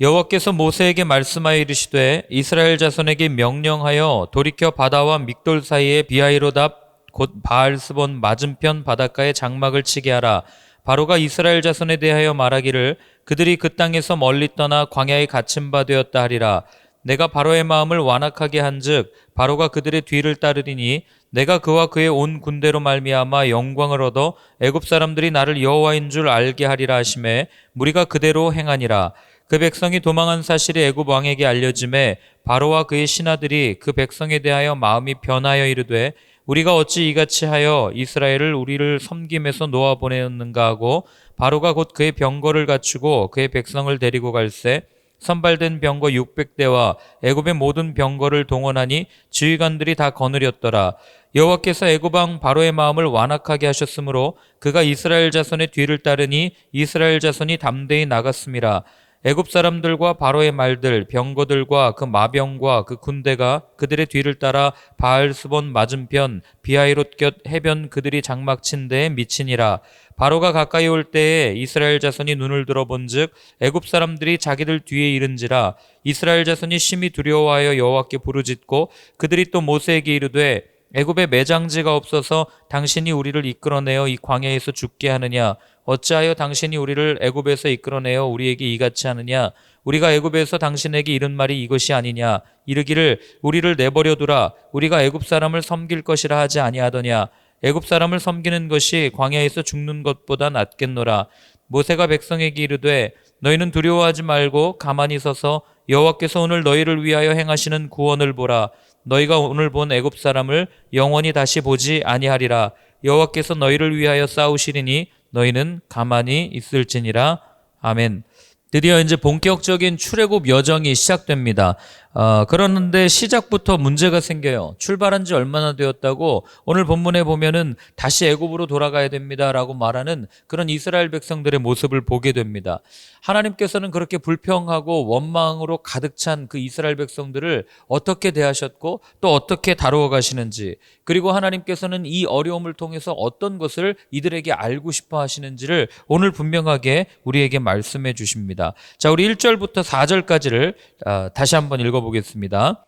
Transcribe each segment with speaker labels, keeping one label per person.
Speaker 1: 여호와께서 모세에게 말씀하여 이르시되 이스라엘 자손에게 명령하여 돌이켜 바다와 믹돌 사이에 비하이로답 곧 바알스본 맞은편 바닷가에 장막을 치게 하라. 바로가 이스라엘 자손에 대하여 말하기를 그들이 그 땅에서 멀리 떠나 광야에 갇힌 바 되었다 하리라. 내가 바로의 마음을 완악하게 한즉 바로가 그들의 뒤를 따르리니 내가 그와 그의 온 군대로 말미암아 영광을 얻어 애굽 사람들이 나를 여호와인 줄 알게 하리라 하심에 무리가 그대로 행하니라. 그 백성이 도망한 사실이 애굽 왕에게 알려짐에 바로와 그의 신하들이 그 백성에 대하여 마음이 변하여 이르되 우리가 어찌 이같이 하여 이스라엘을 우리를 섬김에서 놓아 보내었는가 하고 바로가 곧 그의 병거를 갖추고 그의 백성을 데리고 갈새 선발된 병거 600대와 애굽의 모든 병거를 동원하니 지휘관들이 다 거느렸더라. 여호와께서 애굽 왕 바로의 마음을 완악하게 하셨으므로 그가 이스라엘 자손의 뒤를 따르니 이스라엘 자손이 담대히 나갔음이라. 애굽 사람들과 바로의 말들, 병거들과 그 마병과 그 군대가 그들의 뒤를 따라 바알스본 맞은편 비하이롯 곁 해변 그들이 장막 친 데에 미치니라. 바로가 가까이 올 때에 이스라엘 자손이 눈을 들어본즉 애굽 사람들이 자기들 뒤에 이른지라 이스라엘 자손이 심히 두려워하여 여호와께 부르짖고 그들이 또 모세에게 이르되 애굽에 매장지가 없어서 당신이 우리를 이끌어내어 이 광야에서 죽게 하느냐? 어찌하여 당신이 우리를 애굽에서 이끌어내어 우리에게 이같이 하느냐? 우리가 애굽에서 당신에게 이른 말이 이것이 아니냐? 이르기를 우리를 내버려 두라. 우리가 애굽 사람을 섬길 것이라 하지 아니하더냐? 애굽 사람을 섬기는 것이 광야에서 죽는 것보다 낫겠노라. 모세가 백성에게 이르되 너희는 두려워하지 말고 가만히 서서 여호와께서 오늘 너희를 위하여 행하시는 구원을 보라 너희가 오늘 본 애굽 사람을 영원히 다시 보지 아니하리라 여호와께서 너희를 위하여 싸우시리니 너희는 가만히 있을지니라 아멘. 드디어 이제 본격적인 출애굽 여정이 시작됩니다. 어, 그러는데 시작부터 문제가 생겨요. 출발한 지 얼마나 되었다고 오늘 본문에 보면은 다시 애굽으로 돌아가야 됩니다라고 말하는 그런 이스라엘 백성들의 모습을 보게 됩니다. 하나님께서는 그렇게 불평하고 원망으로 가득 찬 그 이스라엘 백성들을 어떻게 대하셨고 또 어떻게 다루어 가시는지 그리고 하나님께서는 이 어려움을 통해서 어떤 것을 이들에게 알고 싶어 하시는지를 오늘 분명하게 우리에게 말씀해 주십니다. 자, 우리 1절부터 4절까지를 아, 다시 한번 읽어 보겠습니다.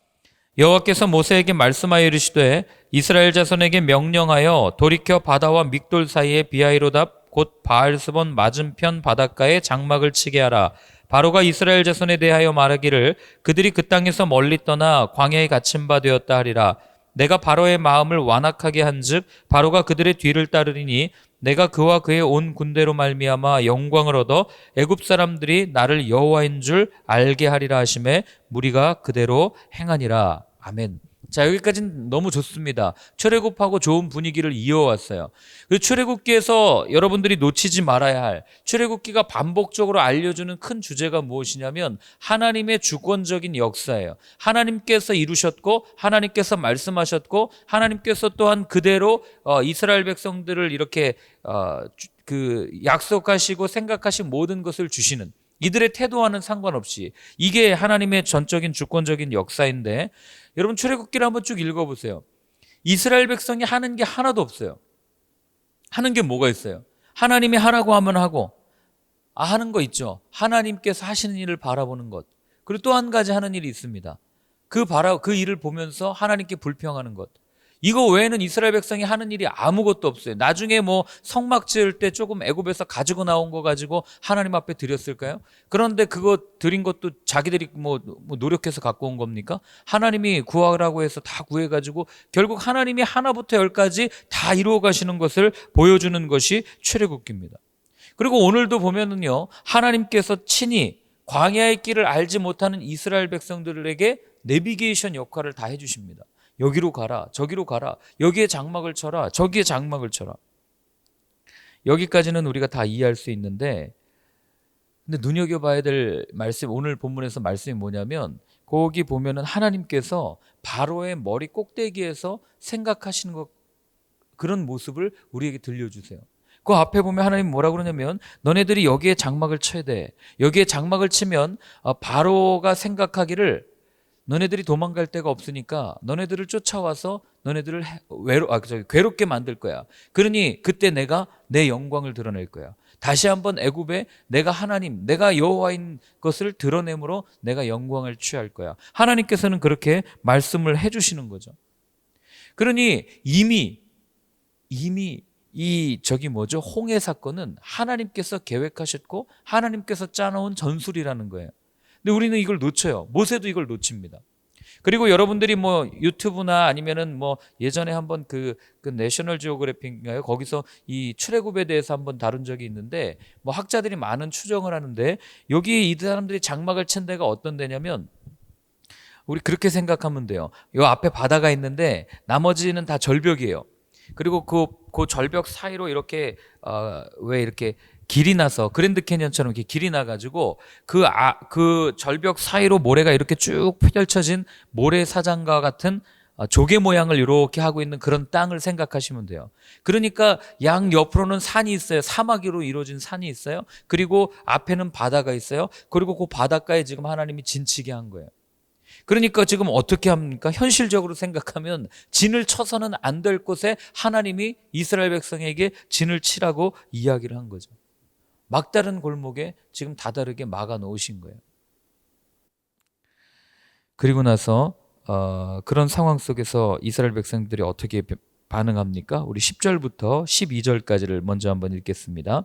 Speaker 1: 여호와께서 모세에게 말씀하여 이르시되 이스라엘 자손에게 명령하여 돌이켜 바다와 믹돌 사이에 비하이로답 곧 바알스본 맞은편 바닷가에 장막을 치게 하라. 바로가 이스라엘 자손에 대하여 말하기를 그들이 그 땅에서 멀리 떠나 광야에 갇힌 바 되었다 하리라. 내가 바로의 마음을 완악하게 한즉 바로가 그들의 뒤를 따르리니 내가 그와 그의 온 군대로 말미암아 영광을 얻어 애굽 사람들이 나를 여호와인 줄 알게 하리라 하심에 무리가 그대로 행하니라. 아멘. 자, 여기까지는 너무 좋습니다. 출애굽하고 좋은 분위기를 이어왔어요. 그 출애굽기에서 여러분들이 놓치지 말아야 할 출애굽기가 반복적으로 알려주는 큰 주제가 무엇이냐면 하나님의 주권적인 역사예요. 하나님께서 이루셨고 하나님께서 말씀하셨고 하나님께서 또한 그대로 어, 이스라엘 백성들을 이렇게 어, 주- 그 약속하시고 생각하신 모든 것을 주시는 이들의 태도와는 상관없이 이게 하나님의 전적인 주권적인 역사인데 여러분 출애굽기를 한번 쭉 읽어보세요. 이스라엘 백성이 하는 게 하나도 없어요. 하는 게 뭐가 있어요? 하나님이 하라고 하면 하고 아 하는 거 있죠. 하나님께서 하시는 일을 바라보는 것. 그리고 또 한 가지 하는 일이 있습니다. 그 바라 그 일을 보면서 하나님께 불평하는 것. 이거 외에는 이스라엘 백성이 하는 일이 아무것도 없어요. 나중에 뭐 성막 지을 때 조금 애굽에서 가지고 나온 거 가지고 하나님 앞에 드렸을까요? 그런데 그거 드린 것도 자기들이 뭐, 뭐 노력해서 갖고 온 겁니까? 하나님이 구하라고 해서 다 구해 가지고 결국 하나님이 하나부터 열까지 다 이루어 가시는 것을 보여주는 것이 출애굽기입니다. 그리고 오늘도 보면은요. 하나님께서 친히 광야의 길을 알지 못하는 이스라엘 백성들에게 내비게이션 역할을 다 해주십니다. 여기로 가라, 저기로 가라, 여기에 장막을 쳐라, 저기에 장막을 쳐라. 여기까지는 우리가 다 이해할 수 있는데, 근데 눈여겨봐야 될 말씀, 오늘 본문에서 말씀이 뭐냐면, 거기 보면은 하나님께서 바로의 머리 꼭대기에서 생각하시는 것, 그런 모습을 우리에게 들려주세요. 그 앞에 보면 하나님 뭐라 그러냐면 너네들이 여기에 장막을 쳐야 돼. 여기에 장막을 치면 어, 바로가 생각하기를 너네들이 도망갈 데가 없으니까 너네들을 쫓아와서 너네들을 해- 외로 아 저기 괴롭게 만들 거야. 그러니 그때 내가 내 영광을 드러낼 거야. 다시 한번 애굽에 내가 하나님, 내가 여호와인 것을 드러내므로 내가 영광을 취할 거야. 하나님께서는 그렇게 말씀을 해 주시는 거죠. 그러니 이미 이미 이 저기 뭐죠? 홍해 사건은 하나님께서 계획하셨고 하나님께서 짜놓은 전술이라는 거예요. 근데 우리는 이걸 놓쳐요. 모세도 이걸 놓칩니다. 그리고 여러분들이 뭐 유튜브나 아니면은 뭐 예전에 한번 그, 그 내셔널 지오그래피인가요? 거기서 이 출애굽에 대해서 한번 다룬 적이 있는데 뭐 학자들이 많은 추정을 하는데 여기 이 사람들이 장막을 친 데가 어떤 데냐면 우리 그렇게 생각하면 돼요. 요 앞에 바다가 있는데 나머지는 다 절벽이에요. 그리고 그, 그 절벽 사이로 이렇게 어, 왜 이렇게 길이 나서 그랜드 캐년처럼 이렇게 길이 나가지고 그, 아, 그 절벽 사이로 모래가 이렇게 쭉 펼쳐진 모래 사장과 같은 어, 조개 모양을 이렇게 하고 있는 그런 땅을 생각하시면 돼요. 그러니까 양 옆으로는 산이 있어요. 사막으로 이루어진 산이 있어요. 그리고 앞에는 바다가 있어요. 그리고 그 바닷가에 지금 하나님이 진치게 한 거예요. 그러니까 지금 어떻게 합니까? 현실적으로 생각하면 진을 쳐서는 안 될 곳에 하나님이 이스라엘 백성에게 진을 치라고 이야기를 한 거죠. 막다른 골목에 지금 다다르게 막아 놓으신 거예요. 그리고 나서 어, 그런 상황 속에서 이스라엘 백성들이 어떻게 반응합니까? 우리 10절부터 12절까지를 먼저 한번 읽겠습니다.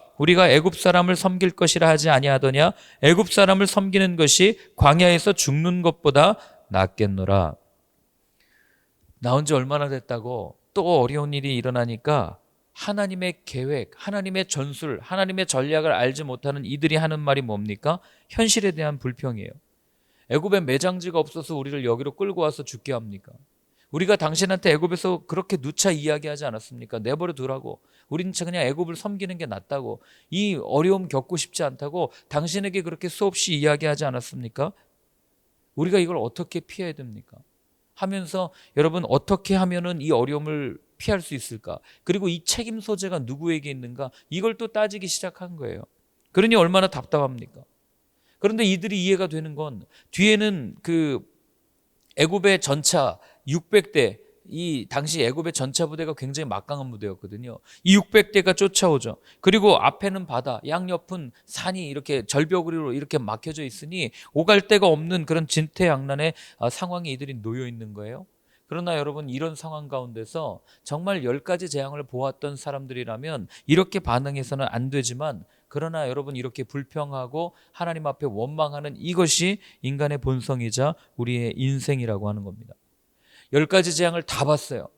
Speaker 1: 우리가 애굽 사람을 섬길 것이라 하지 아니하더냐 애굽 사람을 섬기는 것이 광야에서 죽는 것보다 낫겠노라 나온 지 얼마나 됐다고 또 어려운 일이 일어나니까 하나님의 계획, 하나님의 전술, 하나님의 전략을 알지 못하는 이들이 하는 말이 뭡니까? 현실에 대한 불평이에요. 애굽에 매장지가 없어서 우리를 여기로 끌고 와서 죽게 합니까? 우리가 당신한테 애굽에서 그렇게 누차 이야기하지 않았습니까? 내버려 두라고. 우리는 그냥 애굽을 섬기는 게 낫다고. 이 어려움 겪고 싶지 않다고 당신에게 그렇게 수없이 이야기하지 않았습니까? 우리가 이걸 어떻게 피해야 됩니까? 하면서 여러분 어떻게 하면은 이 어려움을 피할 수 있을까? 그리고 이 책임 소재가 누구에게 있는가? 이걸 또 따지기 시작한 거예요. 그러니 얼마나 답답합니까? 그런데 이들이 이해가 되는 건 뒤에는 그 애굽의 전차 600대 이 당시 애굽의 전차 부대가 굉장히 막강한 부대였거든요. 이 600대가 쫓아오죠. 그리고 앞에는 바다, 양옆은 산이 이렇게 절벽으로 이렇게 막혀져 있으니 오갈 데가 없는 그런 진퇴양난의 아, 상황에 이들이 놓여 있는 거예요. 그러나 여러분 이런 상황 가운데서 정말 열 가지 재앙을 보았던 사람들이라면 이렇게 반응해서는 안 되지만 그러나 여러분 이렇게 불평하고 하나님 앞에 원망하는 이것이 인간의 본성이자 우리의 인생이라고 하는 겁니다. 열 가지 재앙을 다 봤어요.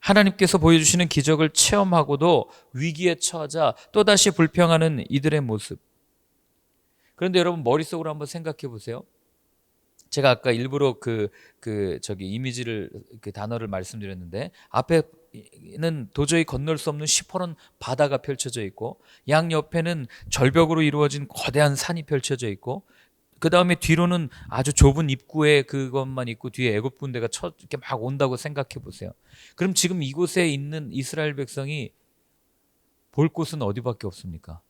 Speaker 1: 하나님께서 보여주시는 기적을 체험하고도 위기에 처하자 또다시 불평하는 이들의 모습. 그런데 여러분 머릿속으로 한번 생각해 보세요. 제가 아까 일부러 그, 그, 저기 이미지를, 그 단어를 말씀드렸는데, 앞에는 도저히 건널 수 없는 시퍼런 바다가 펼쳐져 있고, 양 옆에는 절벽으로 이루어진 거대한 산이 펼쳐져 있고, 그 다음에 뒤로는 아주 좁은 입구에 그것만 있고 뒤에 애굽 군대가 쳐 이렇게 막 온다고 생각해 보세요. 그럼 지금 이곳에 있는 이스라엘 백성이 볼 곳은 어디밖에 없습니까?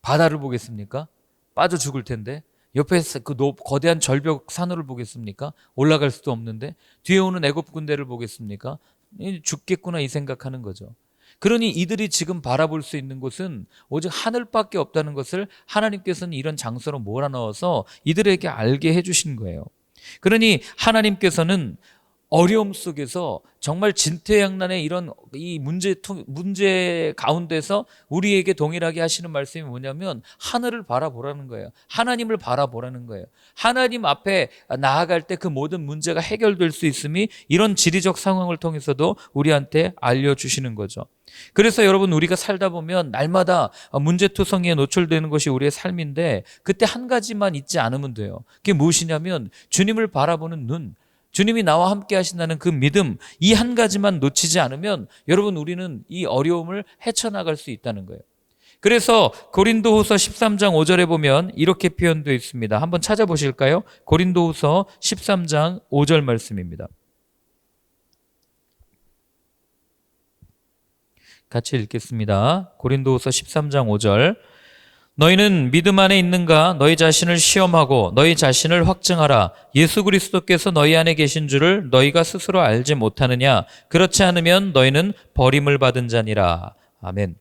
Speaker 1: 바다를 보겠습니까? 빠져 죽을 텐데 옆에 그 거대한 절벽 산호를 보겠습니까? 올라갈 수도 없는데 뒤에 오는 애굽 군대를 보겠습니까? 죽겠구나 이 생각하는 거죠. 그러니 이들이 지금 바라볼 수 있는 곳은 오직 하늘밖에 없다는 것을 하나님께서는 이런 장소로 몰아넣어서 이들에게 알게 해주신 거예요. 그러니 하나님께서는 어려움 속에서 정말 진퇴양난의 이런 이 문제 문제 가운데서 우리에게 동일하게 하시는 말씀이 뭐냐면 하늘을 바라보라는 거예요. 하나님을 바라보라는 거예요. 하나님 앞에 나아갈 때 그 모든 문제가 해결될 수 있음이 이런 지리적 상황을 통해서도 우리한테 알려 주시는 거죠. 그래서 여러분 우리가 살다 보면 날마다 문제투성이에 노출되는 것이 우리의 삶인데 그때 한 가지만 잊지 않으면 돼요. 그게 무엇이냐면 주님을 바라보는 눈, 주님이 나와 함께 하신다는 그 믿음, 이 한 가지만 놓치지 않으면 여러분 우리는 이 어려움을 헤쳐나갈 수 있다는 거예요. 그래서 고린도후서 13장 5절에 보면 이렇게 표현되어 있습니다. 한번 찾아보실까요? 고린도후서 13장 5절 말씀입니다. 같이 읽겠습니다. 고린도후서 13장 5절. 너희는 믿음 안에 있는가? 너희 자신을 시험하고 너희 자신을 확증하라. 예수 그리스도께서 너희 안에 계신 줄을 너희가 스스로 알지 못하느냐? 그렇지 않으면 너희는 버림을 받은 자니라. 아멘.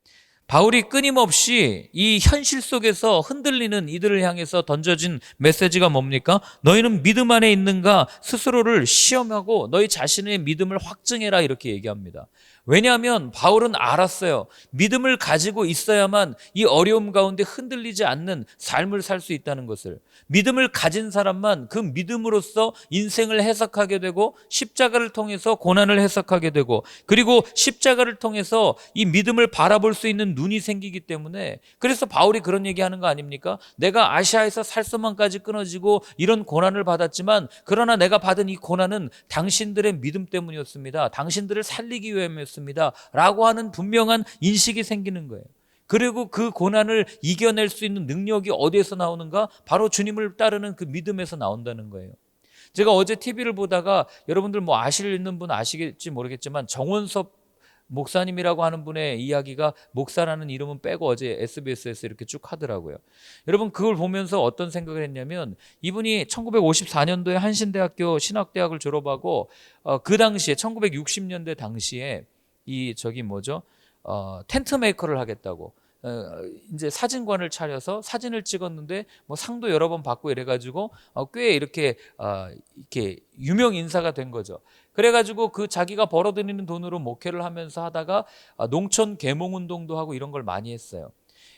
Speaker 1: 바울이 끊임없이 이 현실 속에서 흔들리는 이들을 향해서 던져진 메시지가 뭡니까? 너희는 믿음 안에 있는가? 스스로를 시험하고 너희 자신의 믿음을 확증해라. 이렇게 얘기합니다. 왜냐하면 바울은 알았어요. 믿음을 가지고 있어야만 이 어려움 가운데 흔들리지 않는 삶을 살 수 있다는 것을. 믿음을 가진 사람만 그 믿음으로써 인생을 해석하게 되고 십자가를 통해서 고난을 해석하게 되고 그리고 십자가를 통해서 이 믿음을 바라볼 수 있는 눈이 생기기 때문에 그래서 바울이 그런 얘기 하는 거 아닙니까? 내가 아시아에서 살소만까지 끊어지고 이런 고난을 받았지만 그러나 내가 받은 이 고난은 당신들의 믿음 때문이었습니다. 당신들을 살리기 위함이었습니다. 라고 하는 분명한 인식이 생기는 거예요. 그리고 그 고난을 이겨낼 수 있는 능력이 어디에서 나오는가? 바로 주님을 따르는 그 믿음에서 나온다는 거예요. 제가 어제 TV를 보다가 여러분들 뭐 아시는 분 아시겠지 모르겠지만 정원섭 목사님이라고 하는 분의 이야기가 목사라는 이름은 빼고 어제 SBS에서 이렇게 쭉 하더라고요. 여러분 그걸 보면서 어떤 생각을 했냐면 이분이 1954년도에 한신대학교 신학대학을 졸업하고 어, 그 당시에 1960년대 당시에 이 저기 뭐죠? 어, 텐트 메이커를 하겠다고 어, 이제 사진관을 차려서 사진을 찍었는데 뭐 상도 여러 번 받고 이래가지고 어, 꽤 이렇게 어, 이렇게 유명 인사가 된 거죠. 그래가지고 그 자기가 벌어들이는 돈으로 목회를 하면서 하다가 아, 농촌 계몽 운동도 하고 이런 걸 많이 했어요.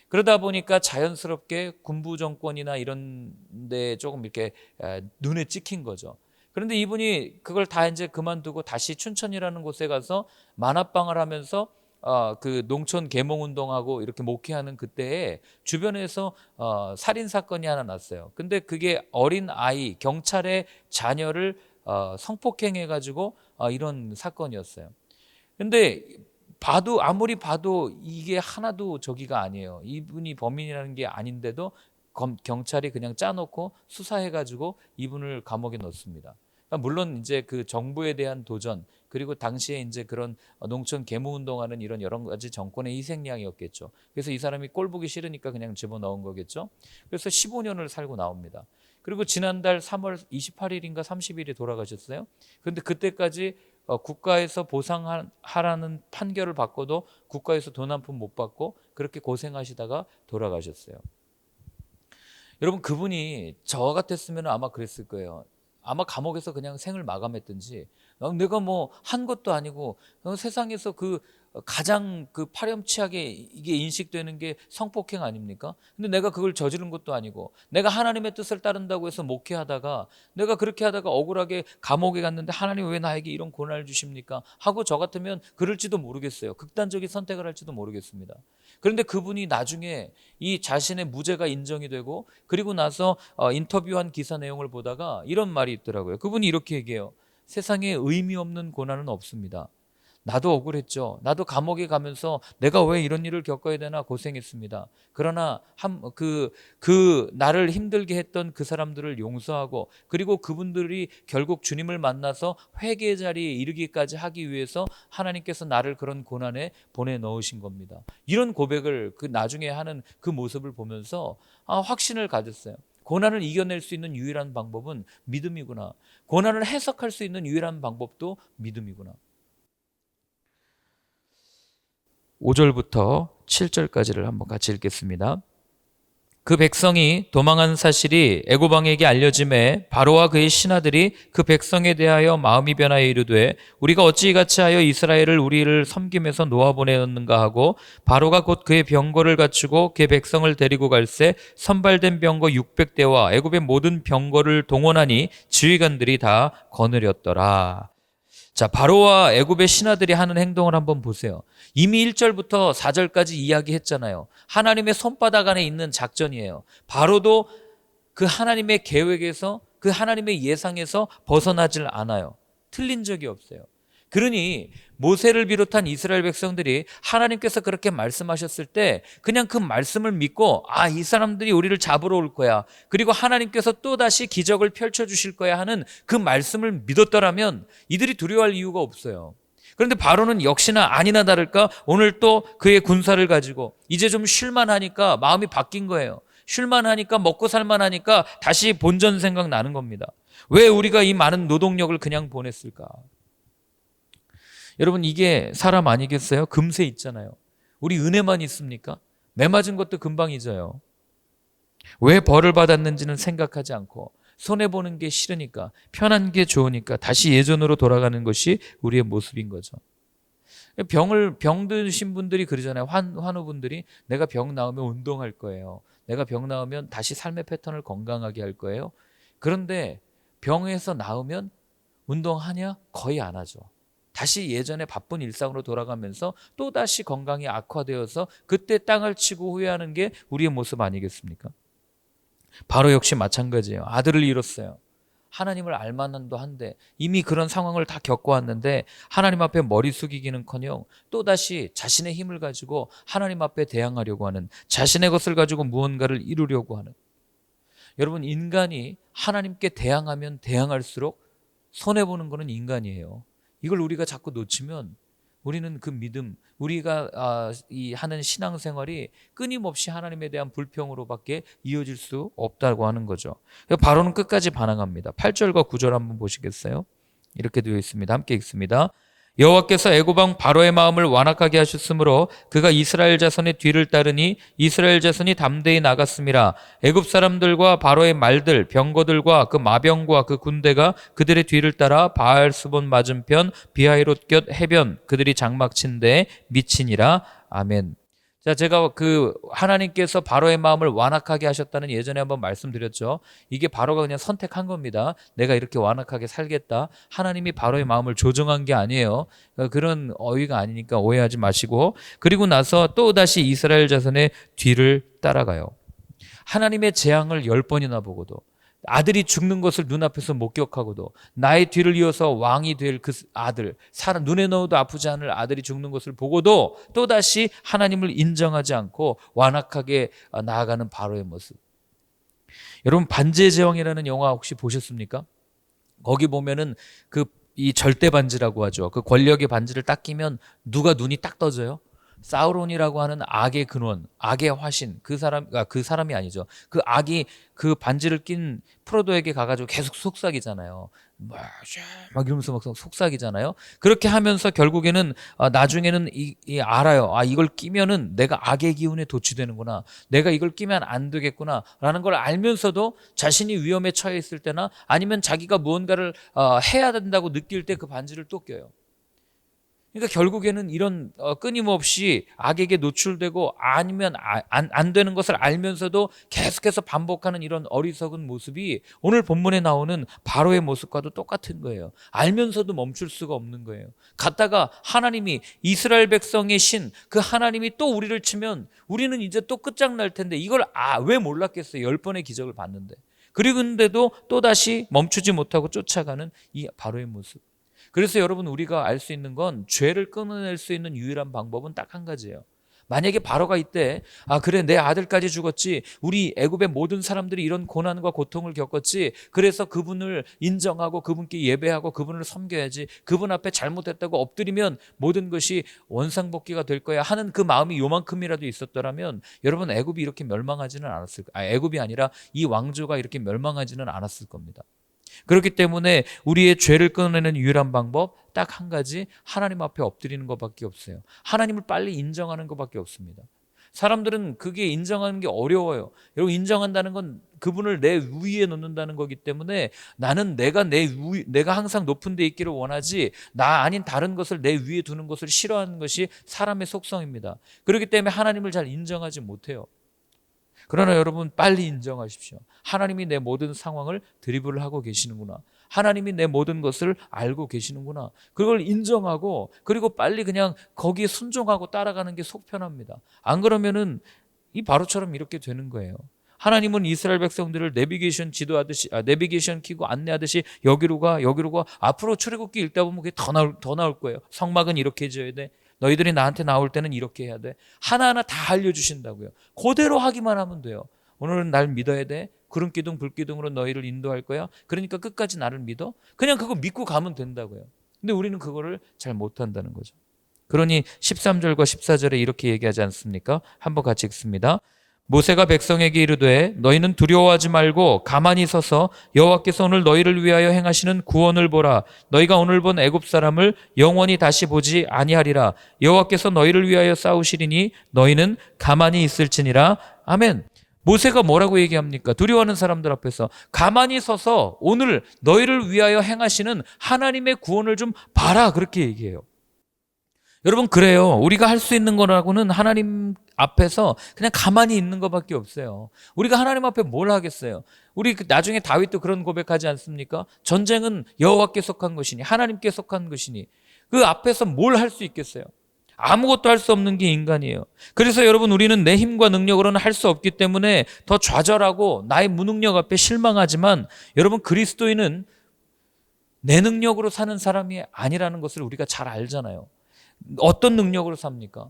Speaker 1: 그러다 보니까 자연스럽게 군부 정권이나 이런 데 조금 이렇게 에, 눈에 찍힌 거죠. 그런데 이분이 그걸 다 이제 그만두고 다시 춘천이라는 곳에 가서 만화방을 하면서 어, 그 농촌 계몽 운동하고 이렇게 목회하는 그때에 주변에서 어, 살인 사건이 하나 났어요. 근데 그게 어린 아이 경찰의 자녀를 어, 성폭행해 가지고 어, 이런 사건이었어요. 근데 봐도 아무리 봐도 이게 하나도 저기가 아니에요. 이분이 범인이라는 게 아닌데도 검, 경찰이 그냥 짜놓고 수사해 가지고 이분을 감옥에 넣습니다. 그러니까 물론 이제 그 정부에 대한 도전 그리고 당시에 이제 그런 농촌 계무 운동하는 이런 여러 가지 정권의 희생양이었겠죠. 그래서 이 사람이 꼴 보기 싫으니까 그냥 집어 넣은 거겠죠. 그래서 15년을 살고 나옵니다. 그리고 지난달 3월 28일인가 30일에 돌아가셨어요. 그런데 그때까지 어, 국가에서 보상하라는 판결을 받고도 국가에서 돈 한 푼 못 받고 그렇게 고생하시다가 돌아가셨어요. 여러분 그분이 저 같았으면 아마 그랬을 거예요. 아마 감옥에서 그냥 생을 마감했든지 어, 내가 뭐 한 것도 아니고 어, 세상에서 그 가장 그 파렴치하게 이게 인식되는 게 성폭행 아닙니까? 근데 내가 그걸 저지른 것도 아니고 내가 하나님의 뜻을 따른다고 해서 목회하다가 내가 그렇게 하다가 억울하게 감옥에 갔는데 하나님 왜 나에게 이런 고난을 주십니까? 하고 저 같으면 그럴지도 모르겠어요. 극단적인 선택을 할지도 모르겠습니다. 그런데 그분이 나중에 이 자신의 무죄가 인정이 되고 그리고 나서 어, 인터뷰한 기사 내용을 보다가 이런 말이 있더라고요. 그분이 이렇게 얘기해요. 세상에 의미 없는 고난은 없습니다. 나도 억울했죠. 나도 감옥에 가면서 내가 왜 이런 일을 겪어야 되나 고생했습니다. 그러나 한, 그, 그 나를 힘들게 했던 그 사람들을 용서하고 그리고 그분들이 결국 주님을 만나서 회개 자리에 이르기까지 하기 위해서 하나님께서 나를 그런 고난에 보내 넣으신 겁니다. 이런 고백을 그 나중에 하는 그 모습을 보면서 아, 확신을 가졌어요. 고난을 이겨낼 수 있는 유일한 방법은 믿음이구나. 고난을 해석할 수 있는 유일한 방법도 믿음이구나. 5절부터 7절까지를 한번 같이 읽겠습니다. 그 백성이 도망한 사실이 애고방에게 알려짐에 바로와 그의 신하들이 그 백성에 대하여 마음이 변하여 이르되 우리가 어찌 같이 하여 이스라엘을 우리를 섬김에서 놓아보내었는가 하고 바로가 곧 그의 병거를 갖추고 그의 백성을 데리고 갈새 선발된 병거 600대와 애굽의 모든 병거를 동원하니 지휘관들이 다 거느렸더라. 자, 바로와 애굽의 신하들이 하는 행동을 한번 보세요. 이미 1절부터 4절까지 이야기했잖아요. 하나님의 손바닥 안에 있는 작전이에요. 바로도 그 하나님의 계획에서 그 하나님의 예상에서 벗어나질 않아요. 틀린 적이 없어요. 그러니 모세를 비롯한 이스라엘 백성들이 하나님께서 그렇게 말씀하셨을 때 그냥 그 말씀을 믿고 아, 이 사람들이 우리를 잡으러 올 거야. 그리고 하나님께서 또다시 기적을 펼쳐 주실 거야 하는 그 말씀을 믿었더라면 이들이 두려워할 이유가 없어요. 그런데 바로는 역시나 아니나 다를까 오늘 또 그의 군사를 가지고 이제 좀 쉴만 하니까 마음이 바뀐 거예요. 쉴만 하니까 먹고 살만 하니까 다시 본전 생각 나는 겁니다. 왜 우리가 이 많은 노동력을 그냥 보냈을까? 여러분 이게 사람 아니겠어요? 금세 있잖아요. 우리 은혜만 있습니까? 매 맞은 것도 금방 잊어요. 왜 벌을 받았는지는 생각하지 않고 손해 보는 게 싫으니까 편한 게 좋으니까 다시 예전으로 돌아가는 것이 우리의 모습인 거죠. 병을 병 드신 분들이 그러잖아요. 환 환우분들이 내가 병 나오면 운동할 거예요. 내가 병 나오면 다시 삶의 패턴을 건강하게 할 거예요. 그런데 병에서 나오면 운동하냐? 거의 안 하죠. 다시 예전에 바쁜 일상으로 돌아가면서 또 다시 건강이 악화되어서 그때 땅을 치고 후회하는 게 우리의 모습 아니겠습니까? 바로 역시 마찬가지예요. 아들을 잃었어요. 하나님을 알만한도 한데 이미 그런 상황을 다 겪어왔는데 하나님 앞에 머리 숙이기는커녕 또 다시 자신의 힘을 가지고 하나님 앞에 대항하려고 하는 자신의 것을 가지고 무언가를 이루려고 하는 여러분 인간이 하나님께 대항하면 대항할수록 손해 보는 것은 인간이에요. 이걸 우리가 자꾸 놓치면 우리는 그 믿음, 우리가 아, 이 하는 신앙생활이 끊임없이 하나님에 대한 불평으로밖에 이어질 수 없다고 하는 거죠. 바로는 끝까지 반항합니다. 8절과 9절 한번 보시겠어요? 이렇게 되어 있습니다. 함께 읽습니다. 여호와께서 왕 바로의 마음을 완악하게 하셨으므로 그가 이스라엘 자손의 뒤를 따르니 이스라엘 자손이 담대히 나갔습니다. 애굽 사람들과 바로의 말들, 병거들과 그 마병과 그 군대가 그들의 뒤를 따라 바알스본 맞은편 비하이롯 곁 해변 그들이 장막친데 미치니라. 아멘. 자, 제가 그 하나님께서 바로의 마음을 완악하게 하셨다는 예전에 한번 말씀드렸죠. 이게 바로가 그냥 선택한 겁니다. 내가 이렇게 완악하게 살겠다. 하나님이 바로의 마음을 조정한 게 아니에요. 그러니까 그런 어휘가 아니니까 오해하지 마시고 그리고 나서 또 다시 이스라엘 자손의 뒤를 따라가요. 하나님의 재앙을 열 번이나 보고도 아들이 죽는 것을 눈앞에서 목격하고도 나의 뒤를 이어서 왕이 될 그 아들, 사람 눈에 넣어도 아프지 않을 아들이 죽는 것을 보고도 또다시 하나님을 인정하지 않고 완악하게 나아가는 바로의 모습. 여러분 반지의 제왕이라는 영화 혹시 보셨습니까? 거기 보면은 그 이 절대 반지라고 하죠. 그 권력의 반지를 딱 끼면 누가 눈이 딱 떠져요? 사우론이라고 하는 악의 근원, 악의 화신, 그 사람, 아, 그 사람이 아니죠. 그 악이 그 반지를 낀 프로도에게 가가지고 계속 속삭이잖아요. 막, 막 이러면서 막 속삭이잖아요. 그렇게 하면서 결국에는 아, 나중에는 이, 이 알아요. 아 이걸 끼면은 내가 악의 기운에 도취되는구나. 내가 이걸 끼면 안 되겠구나라는 걸 알면서도 자신이 위험에 처해 있을 때나 아니면 자기가 무언가를 어, 해야 된다고 느낄 때 그 반지를 또 껴요. 그러니까 결국에는 이런 어, 끊임없이 악에게 노출되고 아니면 아, 안, 안 되는 것을 알면서도 계속해서 반복하는 이런 어리석은 모습이 오늘 본문에 나오는 바로의 모습과도 똑같은 거예요. 알면서도 멈출 수가 없는 거예요. 갔다가 하나님이 이스라엘 백성의 신, 그 하나님이 또 우리를 치면 우리는 이제 또 끝장날 텐데 이걸 아, 왜 몰랐겠어요? 열 번의 기적을 봤는데. 그리고인데도 또다시 멈추지 못하고 쫓아가는 이 바로의 모습. 그래서 여러분 우리가 알 수 있는 건 죄를 끊어낼 수 있는 유일한 방법은 딱 한 가지예요. 만약에 바로가 이때 아 그래 내 아들까지 죽었지 우리 애굽의 모든 사람들이 이런 고난과 고통을 겪었지 그래서 그분을 인정하고 그분께 예배하고 그분을 섬겨야지 그분 앞에 잘못했다고 엎드리면 모든 것이 원상복귀가 될 거야 하는 그 마음이 요만큼이라도 있었더라면 여러분 애굽이 이렇게 멸망하지는 않았을 아 애굽이 아니라 이 왕조가 이렇게 멸망하지는 않았을 겁니다. 그렇기 때문에 우리의 죄를 끊어내는 유일한 방법 딱 한 가지 하나님 앞에 엎드리는 것밖에 없어요. 하나님을 빨리 인정하는 것밖에 없습니다. 사람들은 그게 인정하는 게 어려워요. 여러분 인정한다는 건 그분을 내 위에 놓는다는 거기 때문에 나는 내가 내 위, 내가 항상 높은 데 있기를 원하지 나 아닌 다른 것을 내 위에 두는 것을 싫어하는 것이 사람의 속성입니다. 그렇기 때문에 하나님을 잘 인정하지 못해요. 그러나 여러분 빨리 인정하십시오. 하나님이 내 모든 상황을 드리블을 하고 계시는구나. 하나님이 내 모든 것을 알고 계시는구나. 그걸 인정하고 그리고 빨리 그냥 거기에 순종하고 따라가는 게 속편합니다. 안 그러면은 이 바로처럼 이렇게 되는 거예요. 하나님은 이스라엘 백성들을 내비게이션 지도하듯이 아, 내비게이션 키고 안내하듯이 여기로 가 여기로 가 앞으로 출애굽기 읽다 보면 그게 더 나올 더 나올 거예요. 성막은 이렇게 지어야 돼. 너희들이 나한테 나올 때는 이렇게 해야 돼. 하나하나 다 알려주신다고요. 그대로 하기만 하면 돼요. 오늘은 날 믿어야 돼. 구름 기둥 불 기둥으로 너희를 인도할 거야. 그러니까 끝까지 나를 믿어. 그냥 그거 믿고 가면 된다고요. 근데 우리는 그거를 잘 못한다는 거죠. 그러니 13절과 14절에 이렇게 얘기하지 않습니까? 한번 같이 읽습니다. 모세가 백성에게 이르되 너희는 두려워하지 말고 가만히 서서 여호와께서 오늘 너희를 위하여 행하시는 구원을 보라. 너희가 오늘 본 애굽 사람을 영원히 다시 보지 아니하리라. 여호와께서 너희를 위하여 싸우시리니 너희는 가만히 있을지니라. 아멘. 모세가 뭐라고 얘기합니까? 두려워하는 사람들 앞에서 가만히 서서 오늘 너희를 위하여 행하시는 하나님의 구원을 좀 봐라. 그렇게 얘기해요. 여러분 그래요. 우리가 할 수 있는 거라고는 하나님 앞에서 그냥 가만히 있는 것밖에 없어요. 우리가 하나님 앞에 뭘 하겠어요? 우리 그 나중에 다윗도 그런 고백하지 않습니까? 전쟁은 여호와께 속한 것이니 하나님께 속한 것이니 그 앞에서 뭘 할 수 있겠어요? 아무것도 할 수 없는 게 인간이에요. 그래서 여러분 우리는 내 힘과 능력으로는 할 수 없기 때문에 더 좌절하고 나의 무능력 앞에 실망하지만 여러분 그리스도인은 내 능력으로 사는 사람이 아니라는 것을 우리가 잘 알잖아요. 어떤 능력으로 삽니까?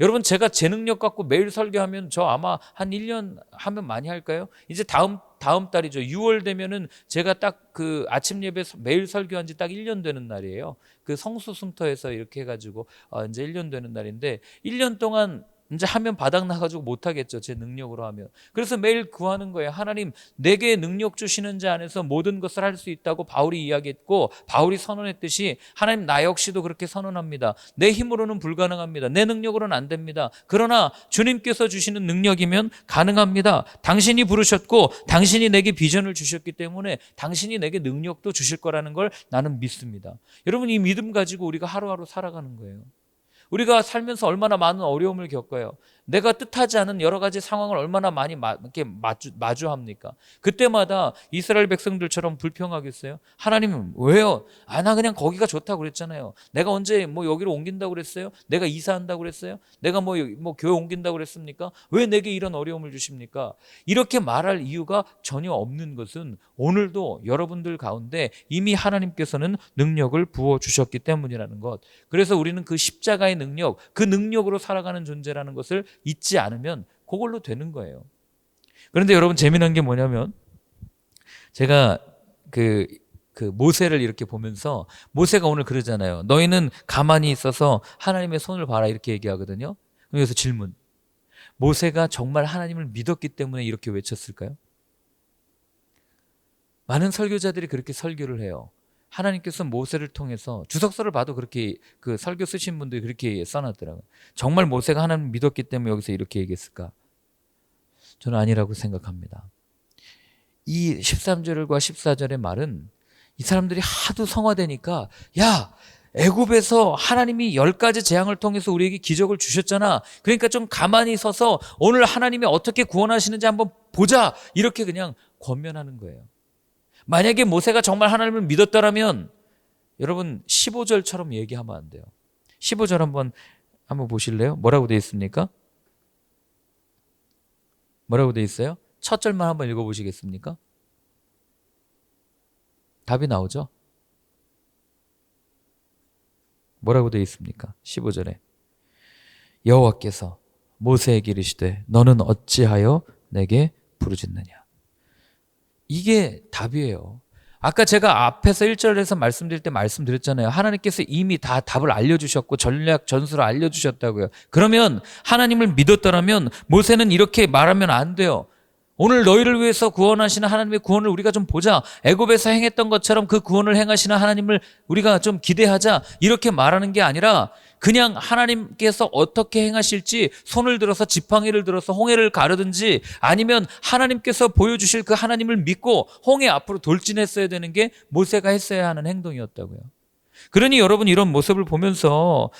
Speaker 1: 여러분 제가 제 능력 갖고 매일 설교하면 저 아마 한 1년 하면 많이 할까요? 이제 다음 다음 달이죠. 6월 되면은 제가 딱 그 아침 예배 매일 설교한 지 딱 1년 되는 날이에요. 그 성수 숨터에서 이렇게 해 가지고 어 이제 1년 되는 날인데 1년 동안 이제 하면 바닥 나가지고 못하겠죠. 제 능력으로 하면. 그래서 매일 구하는 거예요. 하나님, 내게 능력 주시는 자 안에서 모든 것을 할 수 있다고 바울이 이야기했고, 바울이 선언했듯이 하나님 나 역시도 그렇게 선언합니다. 내 힘으로는 불가능합니다. 내 능력으로는 안 됩니다. 그러나 주님께서 주시는 능력이면 가능합니다. 당신이 부르셨고, 당신이 내게 비전을 주셨기 때문에 당신이 내게 능력도 주실 거라는 걸 나는 믿습니다. 여러분, 이 믿음 가지고 우리가 하루하루 살아가는 거예요. 우리가 살면서 얼마나 많은 어려움을 겪어요. 내가 뜻하지 않은 여러 가지 상황을 얼마나 많이 마, 이렇게 마주, 마주합니까? 그때마다 이스라엘 백성들처럼 불평하겠어요? 하나님은 왜요? 아, 나 그냥 거기가 좋다고 그랬잖아요. 내가 언제 뭐 여기로 옮긴다고 그랬어요? 내가 이사한다고 그랬어요? 내가 뭐, 뭐 교회 옮긴다고 그랬습니까? 왜 내게 이런 어려움을 주십니까? 이렇게 말할 이유가 전혀 없는 것은 오늘도 여러분들 가운데 이미 하나님께서는 능력을 부어주셨기 때문이라는 것. 그래서 우리는 그 십자가의 능력, 그 능력으로 살아가는 존재라는 것을 잊지 않으면 그걸로 되는 거예요. 그런데 여러분 재미난 게 뭐냐면 제가 그, 그 모세를 이렇게 보면서 모세가 오늘 그러잖아요. 너희는 가만히 있어서 하나님의 손을 봐라 이렇게 얘기하거든요. 그래서 질문. 모세가 정말 하나님을 믿었기 때문에 이렇게 외쳤을까요? 많은 설교자들이 그렇게 설교를 해요. 하나님께서 모세를 통해서 주석서를 봐도 그렇게 그 설교 쓰신 분들이 그렇게 써놨더라고요. 정말 모세가 하나님 믿었기 때문에 여기서 이렇게 얘기했을까? 저는 아니라고 생각합니다. 이 13절과 14절의 말은 이 사람들이 하도 성화되니까 야 애굽에서 하나님이 열 가지 재앙을 통해서 우리에게 기적을 주셨잖아. 그러니까 좀 가만히 서서 오늘 하나님이 어떻게 구원하시는지 한번 보자. 이렇게 그냥 권면하는 거예요. 만약에 모세가 정말 하나님을 믿었다라면 여러분 15절처럼 얘기하면 안 돼요. 15절 한번 한번 보실래요? 뭐라고 되어 있습니까? 뭐라고 되어 있어요? 첫 절만 한번 읽어 보시겠습니까? 답이 나오죠? 뭐라고 되어 있습니까? 15절에 여호와께서 모세에게 이르시되 너는 어찌하여 내게 부르짖느냐 이게 답이에요. 아까 제가 앞에서 1절에서 말씀드릴 때 말씀드렸잖아요. 하나님께서 이미 다 답을 알려주셨고 전략 전술을 알려주셨다고요. 그러면 하나님을 믿었더라면 모세는 이렇게 말하면 안 돼요. 오늘 너희를 위해서 구원하시는 하나님의 구원을 우리가 좀 보자. 애굽에서 행했던 것처럼 그 구원을 행하시는 하나님을 우리가 좀 기대하자. 이렇게 말하는 게 아니라 그냥 하나님께서 어떻게 행하실지 손을 들어서 지팡이를 들어서 홍해를 가르든지 아니면 하나님께서 보여주실 그 하나님을 믿고 홍해 앞으로 돌진했어야 되는 게 모세가 했어야 하는 행동이었다고요. 그러니 여러분 이런 모습을 보면서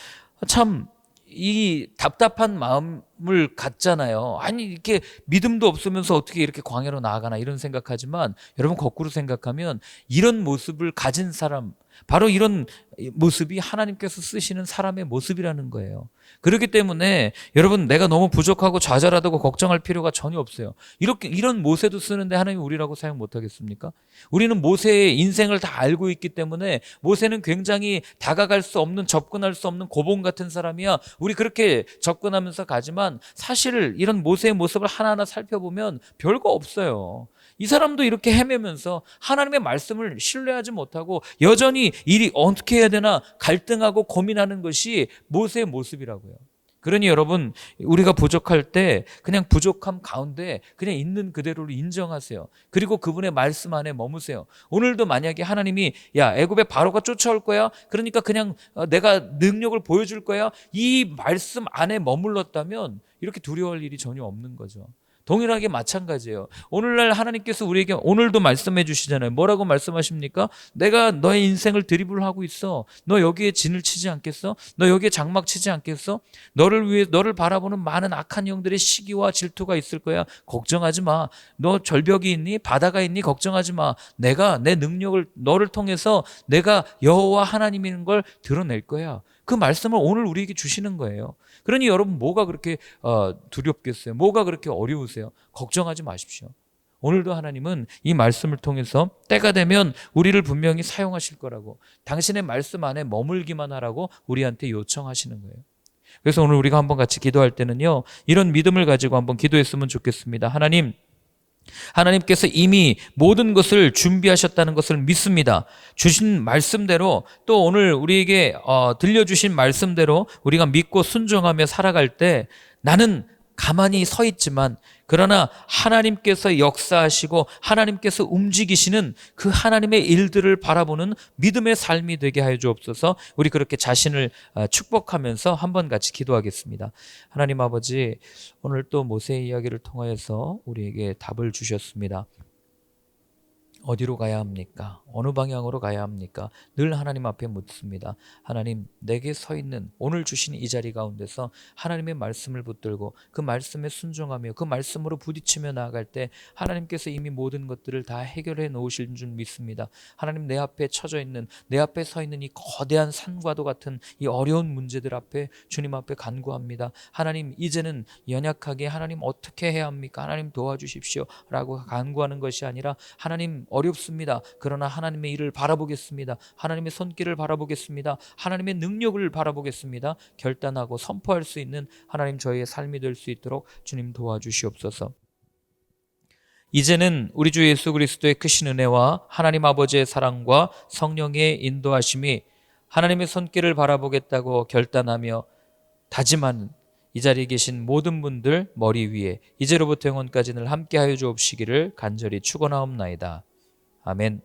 Speaker 1: 참 이 답답한 마음을 갖잖아요. 아니 이렇게 믿음도 없으면서 어떻게 이렇게 광야로 나아가나 이런 생각하지만 여러분 거꾸로 생각하면 이런 모습을 가진 사람 바로 이런 모습이 하나님께서 쓰시는 사람의 모습이라는 거예요. 그렇기 때문에 여러분 내가 너무 부족하고 좌절하다고 걱정할 필요가 전혀 없어요. 이렇게 이런 모세도 쓰는데 하나님 우리라고 사용 못 하겠습니까? 우리는 모세의 인생을 다 알고 있기 때문에 모세는 굉장히 다가갈 수 없는 접근할 수 없는 고봉 같은 사람이야. 우리 그렇게 접근하면서 가지만 사실 이런 모세의 모습을 하나하나 살펴보면 별거 없어요. 이 사람도 이렇게 헤매면서 하나님의 말씀을 신뢰하지 못하고 여전히 일이 어떻게 해야 되나 갈등하고 고민하는 것이 모세의 모습이라고요. 그러니 여러분 우리가 부족할 때 그냥 부족함 가운데 그냥 있는 그대로를 인정하세요. 그리고 그분의 말씀 안에 머무세요. 오늘도 만약에 하나님이 야 애굽의 바로가 쫓아올 거야. 그러니까 그냥 어, 내가 능력을 보여줄 거야. 이 말씀 안에 머물렀다면 이렇게 두려워할 일이 전혀 없는 거죠. 동일하게 마찬가지예요. 오늘날 하나님께서 우리에게 오늘도 말씀해 주시잖아요. 뭐라고 말씀하십니까? 내가 너의 인생을 드리블 하고 있어. 너 여기에 진을 치지 않겠어? 너 여기에 장막 치지 않겠어? 너를 위해 너를 바라보는 많은 악한 영들의 시기와 질투가 있을 거야. 걱정하지 마. 너 절벽이 있니? 바다가 있니? 걱정하지 마. 내가 내 능력을 너를 통해서 내가 여호와 하나님인 걸 드러낼 거야. 그 말씀을 오늘 우리에게 주시는 거예요. 그러니 여러분 뭐가 그렇게 어, 두렵겠어요? 뭐가 그렇게 어려우세요? 걱정하지 마십시오. 오늘도 하나님은 이 말씀을 통해서 때가 되면 우리를 분명히 사용하실 거라고 당신의 말씀 안에 머물기만 하라고 우리한테 요청하시는 거예요. 그래서 오늘 우리가 한번 같이 기도할 때는요. 이런 믿음을 가지고 한번 기도했으면 좋겠습니다. 하나님 하나님께서 이미 모든 것을 준비하셨다는 것을 믿습니다. 주신 말씀대로 또 오늘 우리에게 어, 들려주신 말씀대로 우리가 믿고 순종하며 살아갈 때 나는 가만히 서 있지만 그러나 하나님께서 역사하시고 하나님께서 움직이시는 그 하나님의 일들을 바라보는 믿음의 삶이 되게 하여 주옵소서. 우리 그렇게 자신을 어, 축복하면서 한번 같이 기도하겠습니다. 하나님 아버지 오늘 또 모세의 이야기를 통하여서 우리에게 답을 주셨습니다. 어디로 가야 합니까? 어느 방향으로 가야 합니까? 늘 하나님 앞에 묻습니다. 하나님, 내게 서 있는 오늘 주신 이 자리 가운데서 하나님의 말씀을 붙들고 그 말씀에 순종하며 그 말씀으로 부딪히며 나아갈 때 하나님께서 이미 모든 것들을 다 해결해 놓으실 줄 믿습니다. 하나님 내 앞에 처져 있는 내 앞에 서 있는 이 거대한 산과도 같은 이 어려운 문제들 앞에 주님 앞에 간구합니다. 하나님 이제는 연약하게 하나님 어떻게 해야 합니까? 하나님 도와주십시오라고 간구하는 것이 아니라 하나님 어렵습니다. 그러나 하나님의 일을 바라보겠습니다. 하나님의 손길을 바라보겠습니다. 하나님의 능력을 바라보겠습니다. 결단하고 선포할 수 있는 하나님 저희의 삶이 될 수 있도록 주님 도와주시옵소서. 이제는 우리 주 예수 그리스도의 크신 은혜와 하나님 아버지의 사랑과 성령의 인도하심이 하나님의 손길을 바라보겠다고 결단하며 다짐하는 이 자리에 계신 모든 분들 머리 위에 이제로부터 영원까지 늘 함께하여 주옵시기를 간절히 축원하옵나이다. 아멘.